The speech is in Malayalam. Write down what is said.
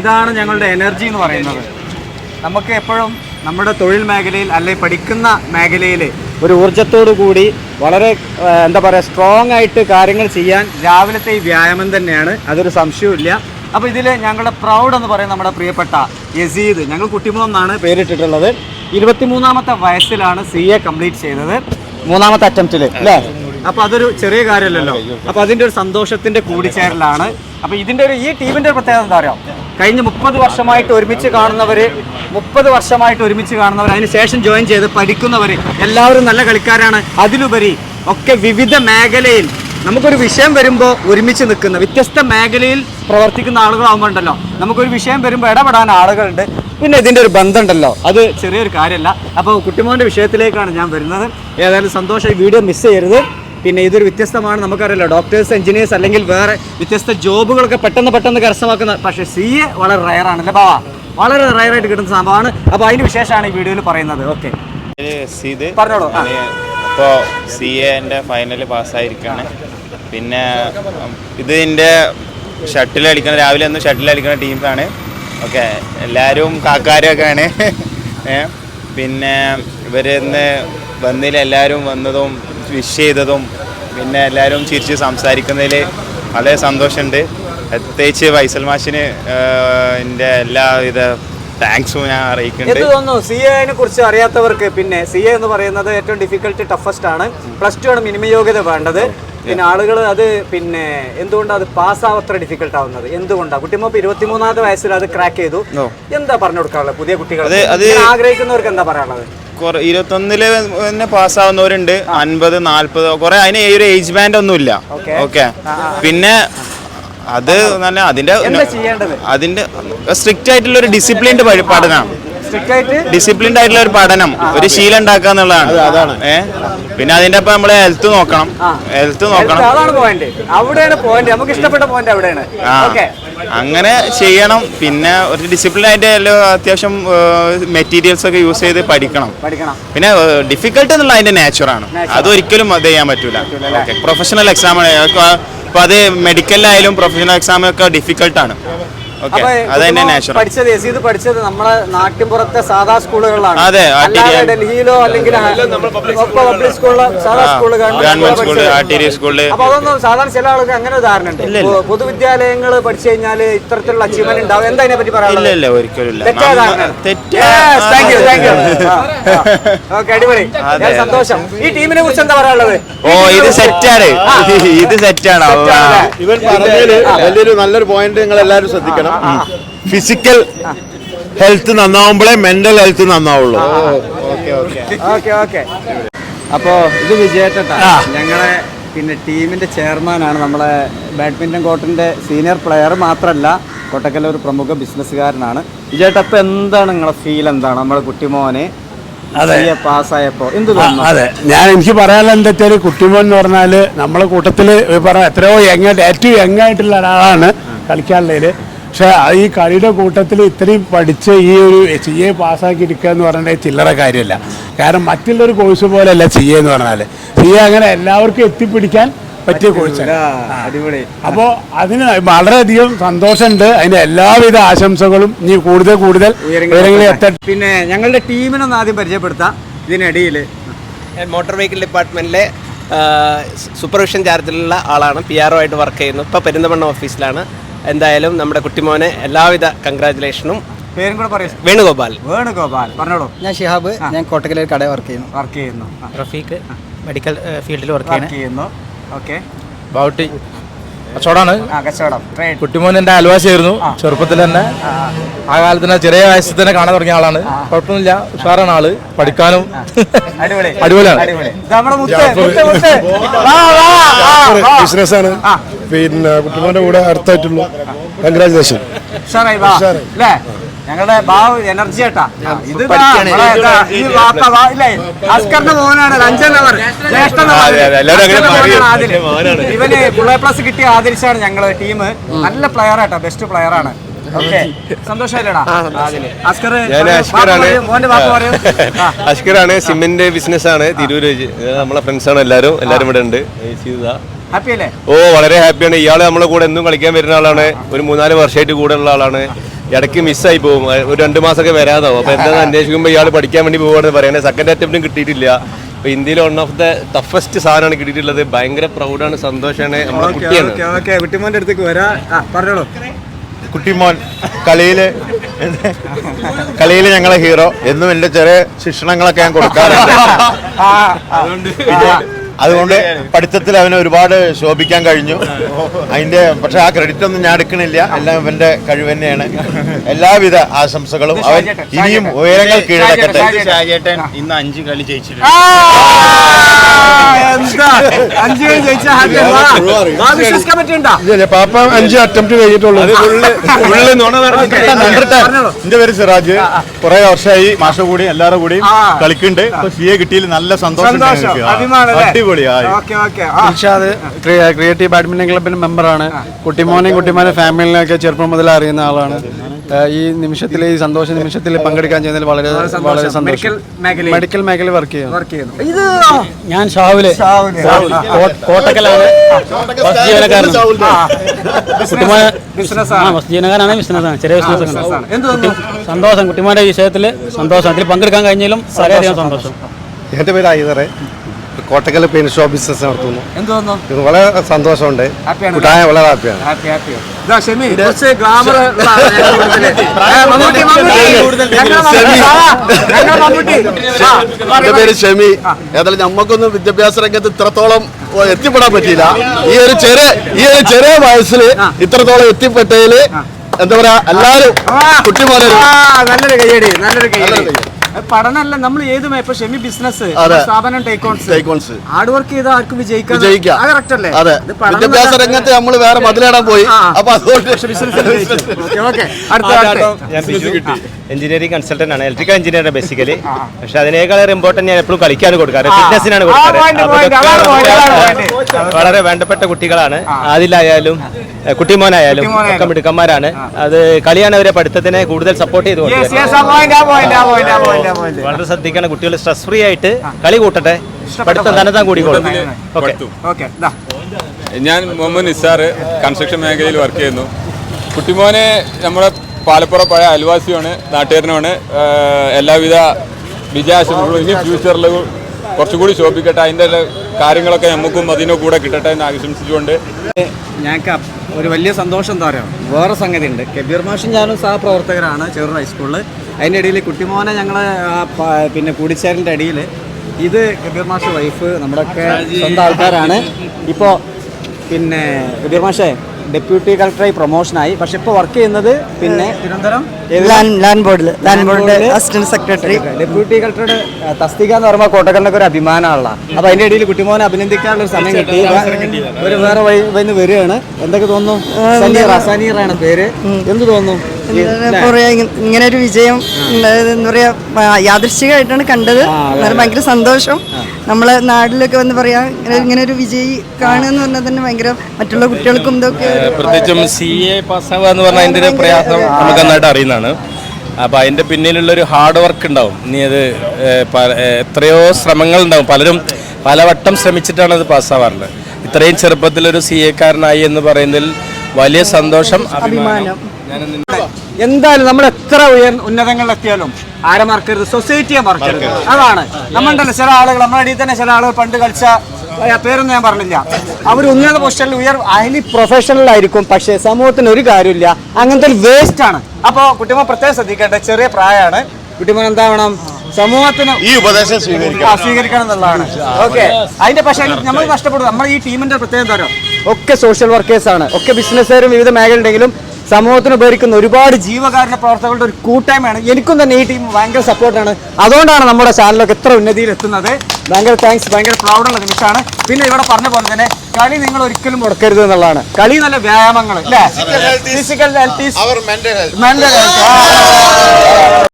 ഇതാണ് ഞങ്ങളുടെ എനർജി എന്ന് പറയുന്നത്. നമുക്ക് എപ്പോഴും നമ്മുടെ തൊഴിൽ മേഖലയിൽ അല്ലെങ്കിൽ പഠിക്കുന്ന മേഖലയിൽ ഒരു ഊർജത്തോടു കൂടി വളരെ എന്താ പറയുക സ്ട്രോങ് ആയിട്ട് കാര്യങ്ങൾ ചെയ്യാൻ രാവിലത്തെ ഈ വ്യായാമം തന്നെയാണ്. അതൊരു സംശയമില്ല അപ്പോൾ ഇതിൽ ഞങ്ങളുടെ പ്രൗഡ് എന്ന് പറയുന്ന നമ്മുടെ പ്രിയപ്പെട്ട യസീദ് ഞങ്ങൾ കുട്ടിമൂന്നാണ് പേരിട്ടിട്ടുള്ളത്. ഇരുപത്തിമൂന്നാമത്തെ വയസ്സിലാണ് സി എ കംപ്ലീറ്റ് ചെയ്തത്. മൂന്നാമത്തെ അറ്റംപ്റ്റിൽ അല്ലേ? അപ്പോൾ അതൊരു ചെറിയ കാര്യമല്ലല്ലോ. അപ്പോൾ അതിന്റെ ഒരു സന്തോഷത്തിന്റെ കൂടിച്ചേരലാണ്. അപ്പോൾ ഇതിന്റെ ഒരു ഈ ടീമിന്റെ ഒരു പ്രത്യേകത എന്താ പറയാ കഴിഞ്ഞ മുപ്പത് വർഷമായിട്ട് ഒരുമിച്ച് കാണുന്നവര് മുപ്പത് വർഷമായിട്ട് ഒരുമിച്ച് കാണുന്നവർ അതിനുശേഷം ജോയിൻ ചെയ്ത് പഠിക്കുന്നവര് എല്ലാവരും നല്ല കളിക്കാരാണ്. അതിലുപരി ഒക്കെ വിവിധ മേഖലയിൽ നമുക്കൊരു വിഷയം വരുമ്പോൾ ഒരുമിച്ച് നിൽക്കുന്ന വ്യത്യസ്ത മേഖലയിൽ പ്രവർത്തിക്കുന്ന ആളുകളാകുമ്പോൾ ഉണ്ടല്ലോ. നമുക്കൊരു വിഷയം വരുമ്പോൾ ഇടപെടാൻ ആളുകളുണ്ട്. പിന്നെ ഇതിന്റെ ഒരു ബന്ധമുണ്ടല്ലോ. അത് ചെറിയൊരു കാര്യമല്ല. അപ്പോൾ കുട്ടിമോന്റെ വിഷയത്തിലേക്കാണ് ഞാൻ വരുന്നത്. ഏതായാലും സന്തോഷം ഈ വീഡിയോ മിസ് ചെയ്യരുത്. പിന്നെ ഇതൊരു വ്യത്യസ്തമാണ്. നമുക്കറിയാലോ ഡോക്ടേഴ്സ് എഞ്ചിനീയേഴ്സ് അല്ലെങ്കിൽ വേറെ വ്യത്യസ്ത ജോബുകളൊക്കെ പെട്ടെന്ന് പെട്ടെന്ന് കരസ്ഥമാക്കുന്ന പക്ഷേ സി എ വളരെ റയറാണ് അല്ലേ ബാവാ വളരെ റയറായിട്ട് കിട്ടുന്ന സംഭവമാണ്. അപ്പോൾ അതിന് വിശേഷമാണ് ഈ വീഡിയോയിൽ പറയുന്നത്. ഓക്കെ പറഞ്ഞോളൂ. ഇപ്പോൾ സി എന്റെ ഫൈനൽ പാസ്സായിരിക്കുകയാണ് പിന്നെ ഇത് എന്റെ ഷട്ടിൽ കളിക്കുന്ന രാവിലെ ഒന്ന് ഷട്ടിൽ കളിക്കുന്ന ടീമാണ് ഓക്കെ എല്ലാവരും കാക്കാരൊക്കെയാണ്. പിന്നെ ഇവരിന്ന് വന്നതിൽ എല്ലാവരും വന്നതും വിഷ് ചെയ്തതും പിന്നെ എല്ലാവരും ചിരിച്ച് സംസാരിക്കുന്നതിൽ വളരെ സന്തോഷമുണ്ട്. പ്രത്യേകിച്ച് വൈസൽ മാഷിന് എന്റെ എല്ലാവിധ താങ്ക്സും ഞാൻ അറിയിക്കുന്നുണ്ട്. എന്ത് തോന്നുന്നു? സി എനെ കുറിച്ച് അറിയാത്തവർക്ക് പിന്നെ സി എ എന്ന് പറയുന്നത് ഏറ്റവും ഡിഫിക്കൽട്ട് ടഫസ്റ്റ് ആണ്. പ്ലസ് ടു ആണ് മിനിമം യോഗ്യത വേണ്ടത്. പിന്നെ ആളുകൾ അത് പിന്നെ എന്തുകൊണ്ടാണ് അത് പാസ്സാവത്ര ഡിഫിക്കൽട്ട് ആവുന്നത്? എന്തുകൊണ്ടാണ് കുട്ടിമോപ്പ് ഇരുപത്തിമൂന്നാമത്തെ വയസ്സിൽ അത് ക്രാക്ക് ചെയ്തു. എന്താ പറഞ്ഞു കൊടുക്കാനുള്ളത്? പുതിയ കുട്ടികൾ ആഗ്രഹിക്കുന്നവർക്ക് എന്താ പറയാനുള്ളത്? ഇരുപത്തൊന്നിൽ തന്നെ പാസ്സാവുന്നവരുണ്ട്. അൻപത് നാല്പത് കുറെ അതിന് ഈ ഒരു ഏജ് ബാൻഡ് ഒന്നുമില്ല. ഇല്ല ഓക്കെ. പിന്നെ അത് നല്ല അതിന്റെ അതിന്റെ സ്ട്രിക്റ്റ് ആയിട്ടുള്ള ഒരു ഡിസിപ്ലിൻഡ് പഠനമാണ് ഡിസിപ്ലിൻഡ് ആയിട്ടുള്ള ഒരു പഠനം ഒരു ശീലം ഉണ്ടാക്കുക എന്നുള്ളതാണ്. ഏ? പിന്നെ അതിന്റെ ഒപ്പം നമ്മളെ ഹെൽത്ത് നോക്കണം. ഹെൽത്ത് നോക്കണം. അതാണ് പോയിന്റ് അവിടെയാണ് പോയിന്റ് നമുക്ക് ഇഷ്ടപ്പെട്ട പോയിന്റ് അവിടെയാണ് അങ്ങനെ ചെയ്യണം. പിന്നെ ഒരു ഡിസിപ്ലിൻ ആയിട്ട് എല്ലാം അത്യാവശ്യം മെറ്റീരിയൽസ് ഒക്കെ യൂസ് ചെയ്ത് പഠിക്കണം. പിന്നെ ഡിഫിക്കൽട്ട് എന്നുള്ള അതിന്റെ നേച്ചറാണ് അതൊരിക്കലും അത് ചെയ്യാൻ പറ്റൂല. പ്രൊഫഷണൽ എക്സാം ഇപ്പൊ അത് മെഡിക്കലിലായാലും പ്രൊഫഷണൽ എക്സാം ഒക്കെ ഡിഫിക്കൽട്ടാണ് പഠിച്ചത് യസീദ് പഠിച്ചത് നമ്മളെ നാട്ടിൻപുറത്തെ സാധാ സ്കൂളുകളിലാണ്. അതെ, അല്ലാതെ ആർട്ടിരിയ- ഡൽഹിയിലോ അല്ലെങ്കിൽ പബ്ലിക് സ്കൂളിലോ സാധാ അപ്പൊ അതൊന്നും സാധാരണ ചില ആൾക്ക് അങ്ങനെ ധാരണ ഉണ്ട് പൊതുവിദ്യാലയങ്ങൾ പഠിച്ചു കഴിഞ്ഞാൽ ഇത്തരത്തിലുള്ള അച്ചീവ്മെന്റ് ഉണ്ടാവും. എന്താ അതിനെ പറ്റി ഒരിക്കലും അടിപൊളി. സന്തോഷം. ഈ ടീമിനെ കുറിച്ച് എന്താ പറയാനുള്ളത്? ഓ ഇത് സെറ്റാണ് ഇത് സെറ്റാണ്? ഇവൻ പറഞ്ഞതിൽ വലിയൊരു നല്ലൊരു പോയിന്റ് നിങ്ങൾ എല്ലാവരും ശ്രദ്ധിക്കണം. ഫിസിക്കൽ ഹെൽത്ത് നന്നാവുമ്പോഴേ മെന്റൽ ഹെൽത്ത് നന്നാവുള്ളൂ. Okay okay. അപ്പോ ഇത് വിജയേട്ടാ ഞങ്ങളെ പിന്നെ ടീമിന്റെ ചെയർമാനാണ് നമ്മളെ ബാഡ്മിന്റൺ കോർട്ടിന്റെ സീനിയർ പ്ലെയർ മാത്രമല്ല കൊട്ടക്കല്ല ഒരു പ്രമുഖ ബിസിനസ്സുകാരനാണ്. വിജയേട്ട അപ്പൊ എന്താണ് നിങ്ങളെ ഫീൽ എന്താണ്? നമ്മുടെ കുട്ടിമോനെ അതെ. പാസ്സായപ്പോ എന്ത് തോന്നുന്നു? അതെ. ഞാൻ എനിക്ക് പറയാനുള്ള എന്താ വെച്ചാൽ കുട്ടിമോൻ എന്ന് പറഞ്ഞാൽ നമ്മളെ കൂട്ടത്തിൽ പറഞ്ഞ എത്രയോ യങ്ങായിട്ട് ഏറ്റവും യങ്ങായിട്ടുള്ള ഒരാളാണ് കളിക്കാനുള്ളതിൽ പക്ഷെ ഈ കളിയുടെ കൂട്ടത്തിൽ ഇത്രയും പഠിച്ച് ഈ ഒരു സി എ പാസ്സാക്കി എടുക്കുക എന്ന് പറഞ്ഞാൽ ചില്ലറ കാര്യമല്ല. കാരണം മറ്റുള്ളൊരു കോഴ്സ് പോലെയല്ല സി എ എന്ന് പറഞ്ഞാൽ. സി എ അങ്ങനെ എല്ലാവർക്കും എത്തിപ്പിടിക്കാൻ പറ്റിയ കോഴ്സാണ് അപ്പോൾ അതിന് വളരെയധികം സന്തോഷമുണ്ട്. അതിന് എല്ലാവിധ ആശംസകളും ഇനി കൂടുതൽ കൂടുതൽ ഉയരങ്ങളിൽ എത്തട്ടെ. പിന്നെ ഞങ്ങളുടെ ടീമിനൊന്ന് ആദ്യം പരിചയപ്പെടുത്താം. ഇതിനിടയിൽ. മോട്ടോർ വെഹിക്കിൾ ഡിപ്പാർട്ട്മെന്റിലെ സൂപ്പർവിഷൻ ചാർജിലുള്ള ആളാണ്. പി ആർ ആയിട്ട് വർക്ക് ചെയ്യുന്നു. ഇപ്പോൾ പെരിന്തമണ്ണ ഓഫീസിലാണ് എന്തായാലും നമ്മുടെ കുട്ടിമോനെ എല്ലാവിധ കൺഗ്രാചുലേഷനും പേരും കൂടെ പറയൂ. വേണുഗോപാൽ. വേണുഗോപാൽ പറഞ്ഞോളൂ. ഞാൻ ഷിഹാബ് ഞാൻ കോട്ടക്കലിൽ കട കടയിൽ വർക്ക് ചെയ്യുന്നു. വർക്ക് ചെയ്യുന്നു. റഫീഖ് മെഡിക്കൽ ഫീൽഡിൽ വർക്ക് വർക്ക് ചെയ്യുന്നു. ഓക്കെ ബാവുട്ടി കച്ചവടമാണ്. ആ കച്ചവടം. ട്രേഡ് കുട്ടിമോൻ എന്റെ അയൽവാസിയായിരുന്നു. ചെറുപ്പത്തിൽ തന്നെ ആ. കാലത്ത് തന്നെ ചെറിയ വയസ്സിൽ തന്നെ കാണാൻ തുടങ്ങിയ ആളാണ്. കുഴപ്പമൊന്നുമില്ല. ഉഷാറാണ് ആൾ. പഠിക്കാനും അടിപൊളി. അടിപൊളിയാണ്. ബിസിനസ്സാണ്. പിന്നെ കുട്ടിമോന്റെ കൂടെ അടുത്തായിട്ടുള്ളൂ കൺഗ്രാചുലേഷൻ ഉഷാറായി ഞങ്ങളുടെ ബാബു എനർജി ഏട്ടാ. ഇത് ഈ വാപ്പ ഇല്ലേ അസ്കറിന്റെ മോനാണ് രഞ്ജൻ അവർ. ജ്യേഷ്ഠൻ ഇവന് ഫുൾ പ്ലസ് കിട്ടി ആദരിച്ചാണ് ഞങ്ങളെ ടീം നല്ല പ്ലെയർ ആട്ടാ ബെസ്റ്റ് പ്ലെയർ ആണ്. ഓക്കെ സന്തോഷമല്ലേടാ അസ്കർ ഞാൻ അഷ്കറാണ് സിമെന്റ് ബിസിനസ് ആണ്. തിരൂര് നമ്മളെ ഫ്രണ്ട്സ് ആണ് എല്ലാരും. എല്ലാരും ഇവിടെ ഉണ്ട്. ഹാപ്പി അല്ലേ? ഓ വളരെ ഹാപ്പിയാണ് ഇയാൾ നമ്മളെ കൂടെ എന്നും കളിക്കാൻ വരുന്ന ആളാണ്. ഒരു മൂന്നാൽ വർഷമായിട്ട് കൂടെ ഉള്ള ആളാണ്. ഇടയ്ക്ക് മിസ്സായി പോകും. ഒരു രണ്ട് മാസമൊക്കെ വരാതാവും. അപ്പോൾ എന്താ അന്വേഷിക്കുമ്പോൾ ഇയാൾ പഠിക്കാൻ വേണ്ടി പോകുകയാണെന്ന് പറയുന്നത്. സെക്കൻഡ് അറ്റംപ്റ്റും കിട്ടിയിട്ടില്ല. അപ്പോൾ ഇന്ത്യയിൽ വൺ ഓഫ് ദ ടഫസ്റ്റ് സാധനമാണ് കിട്ടിയിട്ടുള്ളത്. ഭയങ്കര പ്രൗഡാണ് സന്തോഷമാണ് നമ്മുടെ കുട്ടിയാണ്. കുട്ടിമോന്റെ അടുത്തേക്ക് വരാ. പറഞ്ഞോളൂ. കുട്ടിമോൻ കളിയിൽ കളിയിൽ ഞങ്ങളെ ഹീറോ എന്നും എന്റെ ചെറിയ ശിക്ഷണങ്ങളൊക്കെ ഞാൻ കൊടുക്കാറുണ്ട്. അതുകൊണ്ട് പഠിത്തത്തിൽ അവന് ഒരുപാട് ശോഭിക്കാൻ കഴിഞ്ഞു. അതിന്റെ പക്ഷെ ആ ക്രെഡിറ്റ് ഒന്നും ഞാൻ എടുക്കണില്ല. എല്ലാം ഇവന്റെ കഴിവ് തന്നെയാണ്. എല്ലാവിധ ആശംസകളും. അവൻ ഇനിയും ഉയരങ്ങൾ കീഴടക്കട്ടെ. ഇന്ന് അഞ്ച് കളി ജയിച്ചിട്ടുണ്ട്. പാപ്പ അഞ്ച് അറ്റംപ്റ്റ് കഴിഞ്ഞിട്ടുള്ളൂ. എന്റെ പേര് സിറാജ്. കുറെ വർഷമായി മാഷ കൂടി എല്ലാവരും കൂടി കളിക്കുന്നുണ്ട്. ഇപ്പൊ സി എ കിട്ടിയിൽ നല്ല സന്തോഷം ഉണ്ട് ക്രിയേറ്റീവ് ബാഡ്മിന്റൺ ക്ലബിന്റെ മെമ്പറാണ് കുട്ടിമോനെയും കുട്ടിമോനെ ഫാമിലിനെയൊക്കെ ചെറുപ്പം മുതൽ അറിയുന്ന ആളാണ്. ഈ നിമിഷത്തിൽ ഈ സന്തോഷ നിമിഷത്തിൽ പങ്കെടുക്കാൻ ചെയ്യുന്നതിൽ വളരെ വളരെ സന്തോഷം. മെഡിക്കൽ മേഖല വർക്ക് ചെയ്യുന്നു. വർക്ക് ചെയ്യുന്നു. ഇത് ഞാൻ ഷാഹുൽ കോട്ടക്കലാണ്. ജീവനക്കാരാണ് ബിസിനസ്സാണ്. ചെറിയ ബിസിനസ് ആണ് എന്ത് തോന്നുന്നു സന്തോഷം. കുട്ടിമാരുടെ വിഷയത്തിൽ സന്തോഷം. അതിൽ പങ്കെടുക്കാൻ കഴിഞ്ഞാലും വളരെയധികം സന്തോഷം. എന്റെ പേര് ഐതറെ. കോട്ടക്കൽ പെയിന്റ് ഷോ ബിസിനസ് നടത്തുന്നു. വളരെ സന്തോഷമുണ്ട്. ഹാപ്പിയാണ് കുട്ടായ വളരെ ഹാപ്പിയാണ് ഹാപ്പി ഹാപ്പി ഇതാ ഷെമി കുറച്ച് ഗ്ലാമർ എന്റെ പേര് ഷമി ഏതായാലും നമ്മക്കൊന്നും വിദ്യാഭ്യാസ രംഗത്ത് ഇത്രത്തോളം എത്തിപ്പെടാൻ പറ്റിയില്ല. ഈ ഒരു ചെറിയ ഈ ഒരു ചെറിയ വയസ്സിൽ ഇത്രത്തോളം എത്തിപ്പെട്ടതിൽ എന്താ പറയാ എല്ലാരും കുട്ടിമോനെ ആ, നല്ലൊരു കയ്യടി. നല്ലൊരു കയ്യടി. പഠനമല്ല നമ്മൾ ഏത് ഇപ്പൊ ഷെമി ബിസിനസ് സ്ഥാപനം ടൈക്കോൺസ് ഹാർഡ് വർക്ക് ചെയ്താൽ ആർക്കും വിജയിക്കാം വിജയിക്കാം. അത് കറക്റ്റ് അല്ലേ? അതെ. ഇത് വിദ്യാഭ്യാസ രംഗത്ത് നമ്മൾ വേറെ മതിലിടാൻ പോയി. അപ്പൊ അതുകൊണ്ട് എഞ്ചിനീയറിംഗ് കൺസൾട്ടന്റ് ആണ്. ഇലക്ട്രിക്കൽ എഞ്ചിനീയർ ബേസിക്കലി പക്ഷെ അതിനേക്കാളേറെ ഇമ്പോർട്ടന്റ് ഞാൻ എപ്പോഴും കളിക്കാൻ കൊടുക്കാറ്. ഫിറ്റ്നസിനാണ് കൊടുക്കാറ്. വളരെ- വേണ്ടപ്പെട്ട കുട്ടികളാണ്. ആദിലായാലും കുട്ടിമോനായാലും. ഒക്കെ മിടുക്കന്മാരാണ്. അത് കളിയാണ് അവരെ പഠിത്തത്തിനെ കൂടുതൽ സപ്പോർട്ട് ചെയ്തു. വളരെ ശ്രദ്ധിക്കണം. കുട്ടികൾ സ്ട്രെസ് ഫ്രീ ആയിട്ട് കളി കൂട്ടട്ടെ. പഠിത്തം തന്നെത്താൻ കൂടിക്കോളും ഓക്കെ. ഓക്കെ ദാ. ഞാൻ മുഹമ്മദ് നിസാർ കൺസ്ട്രക്ഷൻ മേഖലയിൽ വർക്ക് ചെയ്യുന്നു. കുട്ടിമോനെ നമ്മുടെ പാലപ്പുറ പഴയ അയൽവാസിയാണ് നാട്ടുകാരനുമാണ്. എല്ലാവിധ വിജയാശംസകളും ഇനി ഫ്യൂച്ചറിൽ കുറച്ചുകൂടി ശോഭിക്കട്ടെ. അതിന്റെ കാര്യങ്ങളൊക്കെ നമുക്കും അതിന്റെ കൂടെ കിട്ടട്ടെ എന്ന് ആശംസിച്ചുകൊണ്ട്. ഞങ്ങൾക്ക് ഒരു വലിയ സന്തോഷം എന്താ പറയുക വേറെ സംഗതി ഉണ്ട് കബീർ മാഷും ഞാനും സഹപ്രവർത്തകരാണ് ചെറു ഹൈസ്കൂളിൽ അതിന്റെ ഇടയിൽ കുട്ടിമോനെ ഞങ്ങൾ പിന്നെ കൂടിച്ചേരിന്റെ ഇടയിൽ ഇത് കബീർ മാഷ് വൈഫ് നമ്മുടെയൊക്കെ സ്വന്തം ആൾക്കാരാണ്. ഇപ്പോൾ പിന്നെ കബീർ മാഷേ ഡെപ്യൂട്ടി കളക്ടറായി പ്രൊമോഷനായി. പക്ഷെ ഇപ്പോൾ വർക്ക് ചെയ്യുന്നത് പിന്നെ തിരുവനന്തപുരം? ലാൻഡ് ബോർഡിൽ ലാൻഡ് ബോർഡിന്റെ അസിസ്റ്റന്റ് സെക്രട്ടറി. ഡെപ്യൂട്ടി കളക്ടറുടെ തസ്തിക എന്ന് പറയുമ്പോൾ കോട്ടക്കലിനൊക്കെ ഒരു അഭിമാനമുള്ള അപ്പൊ അതിന്റെ ഇടയിൽ കുട്ടിമോനെ അഭിനന്ദിക്കാനുള്ള ഒരു സമയം കിട്ടി ഒരു വേറെ വഴി വന്ന് വരികയാണ്. എന്തൊക്കെ തോന്നുന്നു? റസാനീറാണ് സനീറാണ് പേര്. എന്ത് തോന്നുന്നു? ഇങ്ങനെ ഒരു വിജയം എന്താ പറയാ യാദൃശികമായിട്ടാണ് യാദൃശ്ചികമായിട്ടാണ് കണ്ടത് ഭയങ്കര സന്തോഷം. നമ്മളെ നാട്ടിലൊക്കെ വന്ന് പറയാ ഇങ്ങനെ ഒരു വിജയി കാണുക എന്ന് പറഞ്ഞാൽ തന്നെ ഭയങ്കര മറ്റുള്ള കുട്ടികൾക്കും ഇതൊക്കെ പ്രത്യേകിച്ചും സി എ പാസ്സാവുക എന്ന് പറഞ്ഞാൽ അതിന്റെ ഒരു പ്രയാസം നമുക്ക് നന്നായിട്ട് അറിയുന്നതാണ്. അപ്പോൾ അതിന്റെ പിന്നിലുള്ള ഒരു ഹാർഡ് വർക്ക് ഉണ്ടാവും. നീ അത് എത്രയോ ശ്രമങ്ങൾ ഉണ്ടാവും. പലരും പലവട്ടം ശ്രമിച്ചിട്ടാണ് അത് പാസ്സാവാറുള്ളത്. ഇത്രയും ചെറുപ്പത്തിലൊരു സി എക്കാരനായി എന്ന് പറയുന്നതിൽ വലിയ സന്തോഷം അഭിമാനം. എന്തായാലും നമ്മൾ എത്ര ഉയർ ഉന്നതങ്ങളിലെത്തിയാലും ആരെ മറക്കരുത്. സൊസൈറ്റിയെ മറക്കരുത്. അതാണ്. നമ്മളുണ്ടല്ലോ ചില ആളുകൾ നമ്മുടെ ഇടയിൽ തന്നെ ചില ആളുകൾ പണ്ട് കളിച്ച പേരൊന്നും ഞാൻ പറഞ്ഞില്ല. അവർ ഉന്നത പൊസിഷനിൽ ഉയർ ഹൈലി പ്രൊഫഷണൽ ആയിരിക്കും പക്ഷേ സമൂഹത്തിന് ഒരു കാര്യമില്ല. അങ്ങനത്തെ ഒരു വേസ്റ്റ് ആണ്. അപ്പോൾ കുട്ടിമോൻ പ്രത്യേകം ശ്രദ്ധിക്കേണ്ട ചെറിയ പ്രായമാണ്. കുട്ടിമോൻ എന്താവണം സമൂഹത്തിന് ഈ ഉപദേശം സ്വീകരിക്കണം. സ്വീകരിക്കണം എന്നുള്ളതാണ്. ഓക്കെ അതിന്റെ പക്ഷേ നമ്മൾ നഷ്ടപ്പെടും. നമ്മൾ ഈ ടീമിന്റെ പ്രത്യേകത ഒക്കെ സോഷ്യൽ വർക്കേഴ്സ് ആണ്. ഒക്കെ ബിസിനസ്സുകാരും വിവിധ മേഖലയുണ്ടെങ്കിലും സമൂഹത്തിന് ഉപകരിക്കുന്ന ഒരുപാട് ജീവകാരുണ്യ പ്രവർത്തകരുടെ ഒരു കൂട്ടായ്മയാണ്. എനിക്കും തന്നെ ഈ ടീം ഭയങ്കര സപ്പോർട്ടാണ്. അതുകൊണ്ടാണ് നമ്മുടെ ചാനലൊക്കെ ഇത്ര ഉന്നതിയിൽ എത്തുന്നത് ഭയങ്കര താങ്ക്സ് ഭയങ്കര പ്രൗഡുള്ള നിമിഷമാണ്. പിന്നെ ഇവിടെ പറഞ്ഞ പോലെ തന്നെ കളി നിങ്ങൾ ഒരിക്കലും മുടക്കരുത് എന്നുള്ളതാണ്. കളി നല്ല വ്യായാമങ്ങൾ അല്ലേ? Physical health mental health